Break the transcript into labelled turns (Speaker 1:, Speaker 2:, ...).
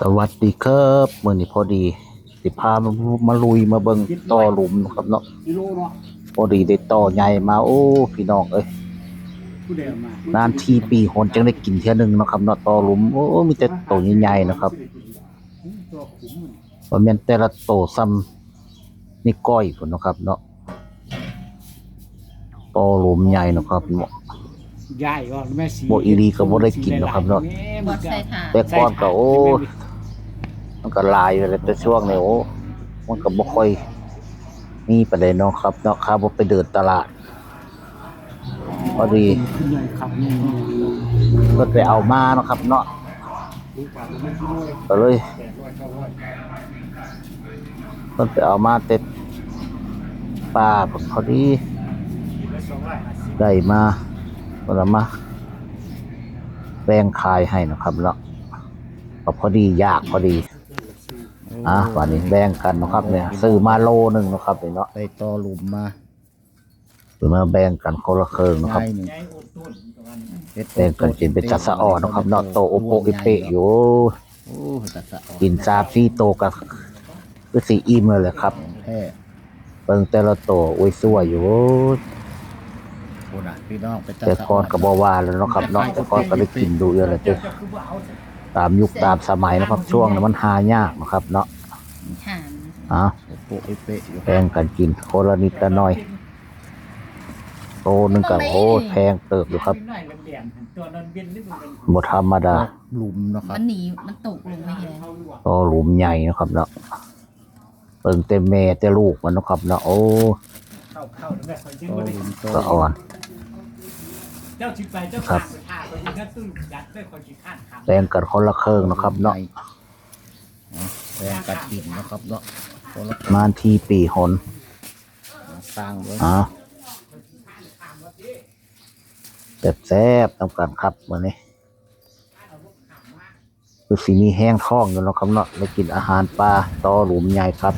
Speaker 1: สวัสดีครับมื่อนี้พอดี สิพามามาลุยมาเบิ่งต่อหลุมนะครับเนาะ
Speaker 2: กิโลเนาะ
Speaker 1: พอดีได้ต่อใหญ่มาโอ้พี่น้องเอ้ย
Speaker 2: ผู้เดียวมานา
Speaker 1: นทีปีหนจังได้กินเท่ยหนึงเนาะครับเนาะต่อหลุมโอ้มีแต่โตใหญ่ๆนะครับ
Speaker 2: ตัวขุมมัน
Speaker 1: ว่าแม่นแต่ละโตซ้ำนี่ก้อยพุ่นเนาะครับเนาะต่อหลุมใหญ่เนาะครับเนาะ
Speaker 2: ใหญ่ก่อนแม่สี
Speaker 1: บ่อีหลีก็บ่ได้กินหรอกครับเนาะ
Speaker 3: บดใส่ถาด
Speaker 1: แต่ก่อนก็โอ้ มันก็ลายอยู่แล้วแต่ช่วงนี้โอ้มันก็บ่ค่อยมีประเด็นเนาะครับเนาะครับบ่ไปเดินตลาดพอดี
Speaker 2: ขึ้นใหญ่ขับนี่
Speaker 1: เพิ่นไปเอามาเนาะครับ เนาะ
Speaker 2: ก็
Speaker 1: เลย
Speaker 2: ก้าร้อย
Speaker 1: เพิ่นไปเอามาเต็ดป่าผมพอดีได้มาเพิ่นเอามาแบ่งขายให้นะครับเนาะพอดียากพอดี อะวันนี้แบ่งกันเนาะครับเนี่ยซื้อมาโลหนึงเนาะครับนี่เนาะ
Speaker 4: ไปต่อหลุมมา
Speaker 1: ซื้อมาแบ่งกันคนละครึ่งเนาะครับ
Speaker 4: ง่ายหนึ่ง
Speaker 2: ใหญ่อดต้นประมาณนี้
Speaker 4: เฮ็ด
Speaker 1: แบ่งกันกินเป็นจัดสะอ่อนเนาะครับเนาะโตโอโปอิเปะอยู่
Speaker 4: โอ้จัดสะอ่อน
Speaker 1: กินซาบซี่โตกับคือสีอิ่มเลยแหละครับ
Speaker 4: แท้
Speaker 1: เบิ่งแต่ละโตโอ้ยสวยอยู่
Speaker 4: โคนอะพี่น้องไปจัด
Speaker 1: แต่
Speaker 4: สะ
Speaker 1: ก่อนก็บ่ว่าแล้วเนาะครับเนาะแต่ก่อนก็ได้กินดูเยอะเลยเด้อ
Speaker 2: จะคือว่าเอา
Speaker 1: ตามยุคตามสมัยนะครับ ช่วงนั้นมันหายากนะครับ เนาะ
Speaker 3: หาน
Speaker 1: อะ
Speaker 4: โอ้โหไอเปะอยู่
Speaker 1: แพงกันกินคนละนิดละหน่อยโตนึงก็โอ้แพงเติบอยู่ครับ
Speaker 2: หน่อยละเบียนตัวนั้นเบียนนิดนึงเป็น
Speaker 1: บ่ธรรมดา
Speaker 4: หลุมเนาะครั
Speaker 3: มั
Speaker 4: บ
Speaker 3: นหนีมันตกลงไปเห็น
Speaker 2: เข้าดีกว่า
Speaker 1: โตหลุมใหญ่นะครับ เนาะเบิ่งแต่แม่แต่ลูกมันเนาะครับ เนาะโอ้
Speaker 2: เข้าเข้าแล้วแม่คอยจิ้ม
Speaker 4: ต่อ
Speaker 2: ก็ได้
Speaker 4: หลุมต่
Speaker 1: สะอ่อน
Speaker 2: เจ้าชิดไปเจ้าขาดไปขาดไปยิงกันตื้นยัดได้คอยชิดข้านขาด
Speaker 1: แบ่งกันคนละครึ่งเนาะครับเนาะ
Speaker 4: แบ่งกันกินเนาะครับเนาะคนละ
Speaker 1: มาทีปีหน
Speaker 4: สร้างไว้
Speaker 1: อะแซ่บๆนำกันครับมื้อนี้คือสิมีแห้งท้องอยู่เนาะครับเนาะได้กินอาหารปลาต่อหลุมใหญ่ครับ